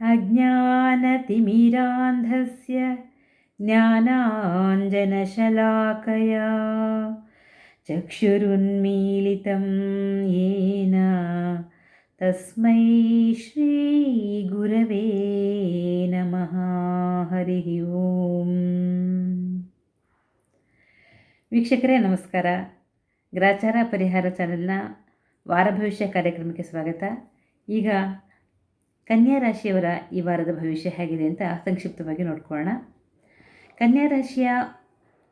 अज्ञानतिमिरान्धस्य ज्ञानाञ्जनशलाकया चक्षुरुन्मीलितं येन तस्मै श्रीगुरवे नमः ಹರಿ ಓಂ ವೀಕ್ಷಕರೇ ನಮಸ್ಕಾರ ಗ್ರಾಚಾರ ಪರಿಹಾರ ಚಾನೆಲ್ನ ವಾರ ಭವಿಷ್ಯ ಕಾರ್ಯಕ್ರಮಕ್ಕೆ ಸ್ವಾಗತ ಈಗ ಕನ್ಯಾ ರಾಶಿಯವರ ಈ ವಾರದ ಭವಿಷ್ಯ ಹೇಗಿದೆ ಅಂತ ಸಂಕ್ಷಿಪ್ತವಾಗಿ ನೋಡ್ಕೊಳ್ಳೋಣ. ಕನ್ಯಾ ರಾಶಿಯ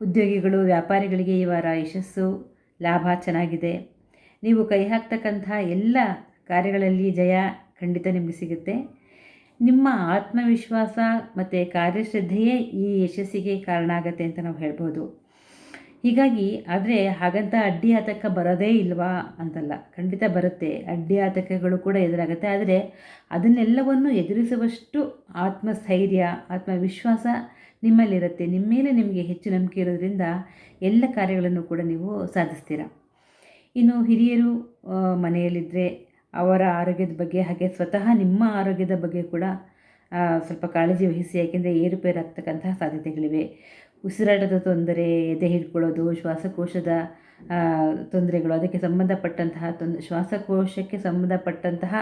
ಉದ್ಯೋಗಿಗಳು, ವ್ಯಾಪಾರಿಗಳಿಗೆ ಈ ವಾರ ಯಶಸ್ಸು, ಲಾಭ ಚೆನ್ನಾಗಿದೆ. ನೀವು ಕೈ ಹಾಕ್ತಕ್ಕಂಥ ಎಲ್ಲ ಕಾರ್ಯಗಳಲ್ಲಿ ಜಯ ಖಂಡಿತ ನಿಮಗೆ ಸಿಗುತ್ತೆ. ನಿಮ್ಮ ಆತ್ಮವಿಶ್ವಾಸ ಮತ್ತು ಕಾರ್ಯಶ್ರದ್ಧೆಯೇ ಈ ಯಶಸ್ಸಿಗೆ ಕಾರಣ ಆಗತ್ತೆ ಅಂತ ನಾವು ಹೇಳ್ಬೋದು. ಹೀಗಾಗಿ ಆದರೆ ಹಾಗಂತ ಅಡ್ಡಿ ಆತಂಕ ಬರೋದೇ ಇಲ್ವಾ ಅಂತಲ್ಲ. ಖಂಡಿತ ಬರುತ್ತೆ. ಅಡ್ಡಿ ಆತಂಕಗಳು ಕೂಡ ಎದುರಾಗುತ್ತೆ. ಆದರೆ ಅದನ್ನೆಲ್ಲವನ್ನು ಎದುರಿಸುವಷ್ಟು ಆತ್ಮಸ್ಥೈರ್ಯ, ಆತ್ಮವಿಶ್ವಾಸ ನಿಮ್ಮಲ್ಲಿರುತ್ತೆ. ನಿಮ್ಮ ಮೇಲೆ ನಿಮಗೆ ಹೆಚ್ಚು ನಂಬಿಕೆ ಇರೋದ್ರಿಂದ ಎಲ್ಲ ಕಾರ್ಯಗಳನ್ನು ಕೂಡ ನೀವು ಸಾಧಿಸ್ತೀರ? ಇನ್ನು ಹಿರಿಯರು ಮನೆಯಲ್ಲಿದ್ದರೆ ಅವರ ಆರೋಗ್ಯದ ಬಗ್ಗೆ ಹಾಗೆ ಸ್ವತಃ ನಿಮ್ಮ ಆರೋಗ್ಯದ ಬಗ್ಗೆ ಕೂಡ ಸ್ವಲ್ಪ ಕಾಳಜಿ ವಹಿಸಿ, ಯಾಕೆಂದರೆ ಏರುಪೇರಾಗ್ತಕ್ಕಂತಹ ಸಾಧ್ಯತೆಗಳಿವೆ. ಉಸಿರಾಟದ ತೊಂದರೆ, ಎದೆ ಹಿಡ್ಕೊಳ್ಳೋದು, ಶ್ವಾಸಕೋಶದ ತೊಂದರೆಗಳು, ಅದಕ್ಕೆ ಸಂಬಂಧಪಟ್ಟಂತಹ ತೊಂದ, ಶ್ವಾಸಕೋಶಕ್ಕೆ ಸಂಬಂಧಪಟ್ಟಂತಹ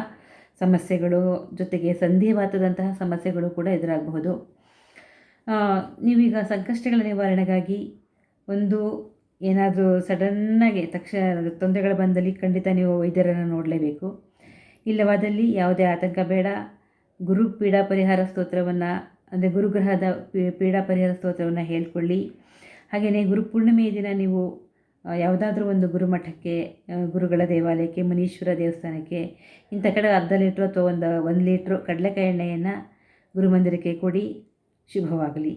ಸಮಸ್ಯೆಗಳು, ಜೊತೆಗೆ ಸಂಧಿವಾತದಂತಹ ಸಮಸ್ಯೆಗಳು ಕೂಡ ಎದುರಾಗಬಹುದು. ನೀವೀಗ ಸಂಕಷ್ಟಗಳ ನಿವಾರಣೆಗಾಗಿ ಒಂದು ಏನಾದರೂ ಸಡನ್ನಾಗಿ ತಕ್ಷಣ ತೊಂದರೆಗಳು ಬಂದಲ್ಲಿ ಖಂಡಿತ ನೀವು ವೈದ್ಯರನ್ನು ನೋಡಲೇಬೇಕು. ಇಲ್ಲವಾದಲ್ಲಿ ಯಾವುದೇ ಆತಂಕ ಬೇಡ. ಗುರು ಪೀಡಾ ಪರಿಹಾರ ಸ್ತೋತ್ರವನ್ನು ಅಂದರೆ ಗುರುಗ್ರಹದ ಪೀಡಾ ಪರಿಹಾರ ಸ್ತೋತ್ರವನ್ನು ಹೇಳ್ಕೊಳ್ಳಿ. ಹಾಗೆಯೇ ಗುರುಪೂರ್ಣಿಮೆಯ ದಿನ ನೀವು ಯಾವುದಾದ್ರೂ ಒಂದು ಗುರುಮಠಕ್ಕೆ ಗುರುಗಳ ದೇವಾಲಯಕ್ಕೆ, ಮುನೀಶ್ವರ ದೇವಸ್ಥಾನಕ್ಕೆ, ಇಂಥ ಕಡೆ ಅರ್ಧ ಲೀಟ್ರು ಅಥವಾ ಒಂದು ಒಂದು ಲೀಟ್ರು ಕಡಲೆಕಾಯಿ ಎಣ್ಣೆಯನ್ನು ಗುರುಮಂದಿರಕ್ಕೆ ಕೊಡಿ. ಶುಭವಾಗಲಿ.